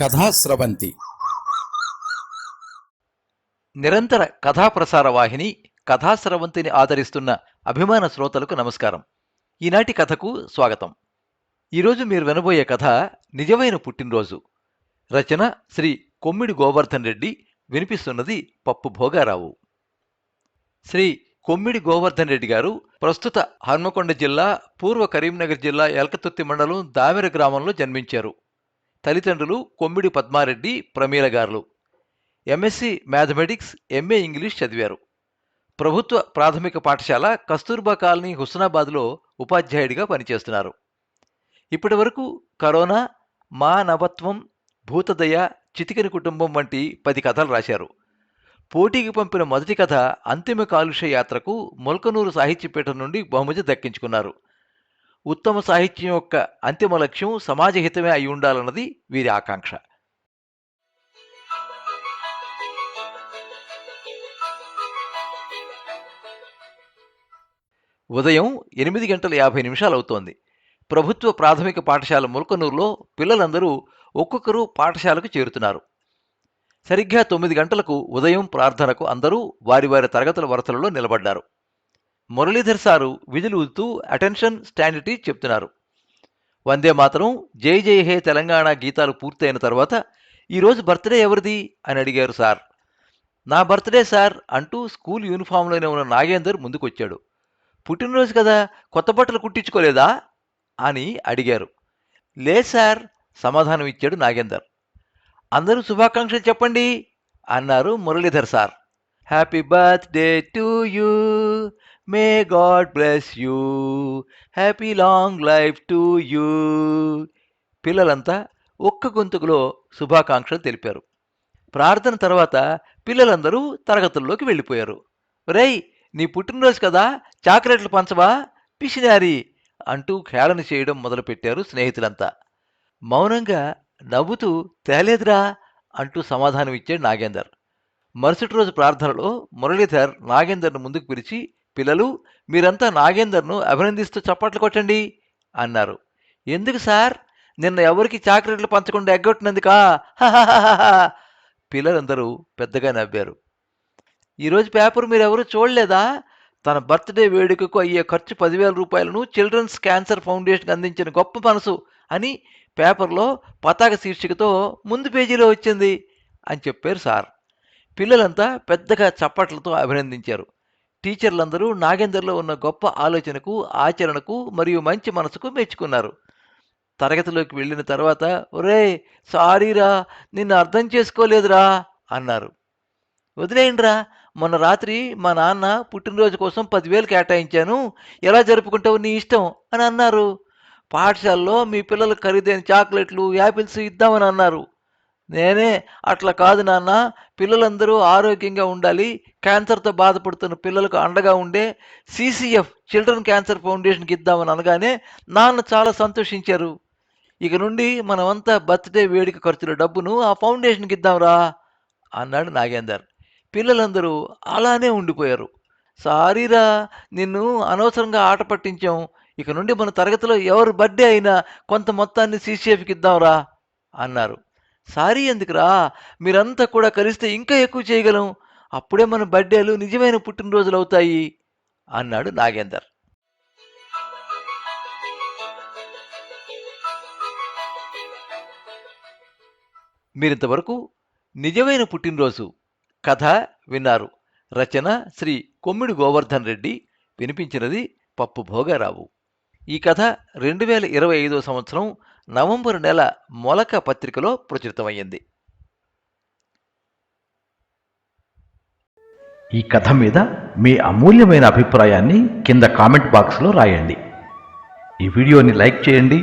కథాస్రవంతి నిరంతర కథాప్రసార వాహిని కథాస్రవంతిని ఆదరిస్తున్న అభిమాన శ్రోతలకు నమస్కారం. ఈనాటి కథకు స్వాగతం. ఈరోజు మీరు వినబోయే కథ నిజమైన పుట్టినరోజు. రచన శ్రీ కొమ్మిడి గోవర్ధన్ రెడ్డి వినిపిస్తున్నది పప్పు భోగారావు. శ్రీ కొమ్మిడి గోవర్ధన్ రెడ్డి గారు ప్రస్తుత హన్మకొండ జిల్లా పూర్వ కరీంనగర్ జిల్లా ఎల్కతుర్తి మండలం దామెర గ్రామంలో జన్మించారు. తల్లిదండ్రులు కొమ్మిడి పద్మారెడ్డి ప్రమీల గారులు ఎంఎస్సి మ్యాథమెటిక్స్ ఎంఏ ఇంగ్లీష్ చదివారు. ప్రభుత్వ ప్రాథమిక పాఠశాల కస్తూర్బా కాలనీ హుస్నాబాద్లో ఉపాధ్యాయుడిగా పనిచేస్తున్నారు. ఇప్పటి వరకు కరోనా మా నవత్వం భూతదయ చితికిన కుటుంబం వంటి పది కథలు రాశారు. పోటీకి పంపిన మొదటి కథ అంతిమ కాలుష్య యాత్రకు మొలకనూరు సాహిత్యపీఠం నుండి బహుమతి దక్కించుకున్నారు. ఉత్తమ సాహిత్యం యొక్క అంతిమ లక్ష్యం సమాజహితమే అయి ఉండాలన్నది వీరి ఆకాంక్ష. ఉదయం ఎనిమిది గంటల యాభై నిమిషాలు అవుతోంది. ప్రభుత్వ ప్రాథమిక పాఠశాల ముల్కనూరులో పిల్లలందరూ ఒక్కొక్కరు పాఠశాలకు చేరుతున్నారు. సరిగ్గా తొమ్మిది గంటలకు ఉదయం ప్రార్థనకు అందరూ వారి వారి తరగతుల వరుసలలో నిలబడ్డారు. మురళీధర్ సారు విధులు ఊదుతూ అటెన్షన్ స్టాండిటీ చెప్తున్నారు. వందే మాత్రం జై జై హే తెలంగాణ గీతాలు పూర్తయిన తర్వాత ఈరోజు బర్త్డే ఎవరిది? అని అడిగారు సార్. నా బర్త్డే సార్ అంటూ స్కూల్ యూనిఫామ్లోనే ఉన్న నాగేందర్ ముందుకొచ్చాడు. పుట్టినరోజు కదా కొత్త బట్టలు కుట్టించుకోలేదా? అని అడిగారు. లే సార్ సమాధానం ఇచ్చాడు నాగేందర్. అందరూ శుభాకాంక్షలు చెప్పండి అన్నారు Muralidhar sir. Happy birthday to you may God bless you happy long life to you పిల్లలంతా ఒక్క గొంతుకులో శుభాకాంక్షలు తెలిపారు. ప్రార్థన తర్వాత పిల్లలందరూ తరగతుల్లోకి వెళ్ళిపోయారు. రేయ్ నీ పుట్టినరోజు కదా చాక్లెట్లు పంచవా పిసినారి అంటూ ఖేళన చేయడం మొదలుపెట్టారు స్నేహితులంతా. మౌనంగా నవ్వుతూ తేలేదురా అంటూ సమాధానం ఇచ్చాడు నాగేందర్. మరుసటి రోజు ప్రార్థనలో మురళీధర్ నాగేందర్ను ముందుకు పిలిచి పిల్లలు మీరంతా నాగేందర్ను అభినందిస్తూ చప్పట్లు కొట్టండి అన్నారు. ఎందుకు సార్? నిన్న ఎవరికి చాక్లెట్లు పంచకుండా ఎగ్గొట్టినందుకా? పిల్లలందరూ పెద్దగా నవ్వారు. ఈరోజు పేపర్ మీరెవరు చూడలేదా? తన బర్త్డే వేడుకకు అయ్యే ఖర్చు పదివేల రూపాయలను చిల్డ్రన్స్ క్యాన్సర్ ఫౌండేషన్కి అందించిన గొప్ప మనసు అని పేపర్లో పతాక శీర్షికతో ముందు పేజీలో వచ్చింది అని చెప్పారు సార్. పిల్లలంతా పెద్దగా చప్పట్లతో అభినందించారు. టీచర్లందరూ నాగేందర్లో ఉన్న గొప్ప ఆలోచనకు ఆచరణకు మరియు మంచి మనసుకు మెచ్చుకున్నారు. తరగతిలోకి వెళ్ళిన తర్వాత ఒరే సారీరా నిన్ను అర్థం చేసుకోలేదురా అన్నారు. వదిలేయండిరా మొన్న రాత్రి మా నాన్న పుట్టినరోజు కోసం పదివేలు కేటాయించాను ఎలా జరుపుకుంటావు నీ ఇష్టం అని అన్నారు. పాఠశాలలో మీ పిల్లలకు ఖరీదైన చాక్లెట్లు యాపిల్స్ ఇద్దామని అన్నారు. నేనే అట్లా కాదు నాన్న. పిల్లలందరూ ఆరోగ్యంగా ఉండాలి. క్యాన్సర్తో బాధపడుతున్న పిల్లలకు అండగా ఉండే సిసిఎఫ్ చిల్డ్రన్ క్యాన్సర్ ఫౌండేషన్కి ఇద్దామని అనగానే నాన్న చాలా సంతోషించారు. ఇక నుండి మనమంతా బర్త్డే వేడుక ఖర్చుల డబ్బును ఆ ఫౌండేషన్కి ఇద్దాంరా అన్నాడు నాగేందర్. పిల్లలందరూ అలానే ఉండిపోయారు. సారీరా నిన్ను అనవసరంగా ఆట పట్టించాం. ఇక నుండి మన తరగతిలో ఎవరు బర్త్డే అయినా కొంత మొత్తాన్ని సీసీఎఫ్కి ఇద్దాంరా అన్నారు. సారీ ఎందుకురా? మీరంతా కూడా కలిస్తే ఇంకా ఎక్కువ చేయగలం. అప్పుడే మన బర్త్డేలు నిజమైన పుట్టినరోజులు అవుతాయి అన్నాడు నాగేందర్. మీరింతవరకు నిజమైన పుట్టినరోజు కథ విన్నారు. రచన శ్రీ కొమ్మిడి గోవర్ధన్ రెడ్డి. వినిపించినది పప్పు భోగారావు. ఈ కథ రెండు వేల ఇరవై ఐదో సంవత్సరం నవంబరు నెల మొలక పత్రికలో ప్రచురితమయ్యింది. ఈ కథ మీద మీ అమూల్యమైన అభిప్రాయాన్ని కింద కామెంట్ బాక్స్లో రాయండి. ఈ వీడియోని లైక్ చేయండి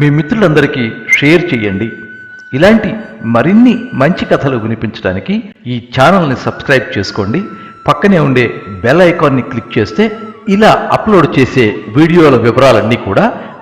మీ మిత్రులందరికీ షేర్ చేయండి. ఇలాంటి మరిన్ని మంచి కథలు వినిపించడానికి ఈ ఛానల్ని సబ్స్క్రైబ్ చేసుకోండి. పక్కనే ఉండే బెల్ ఐకాన్ని క్లిక్ చేస్తే ఇలా అప్లోడ్ చేసే వీడియోల వివరాలన్నీ కూడా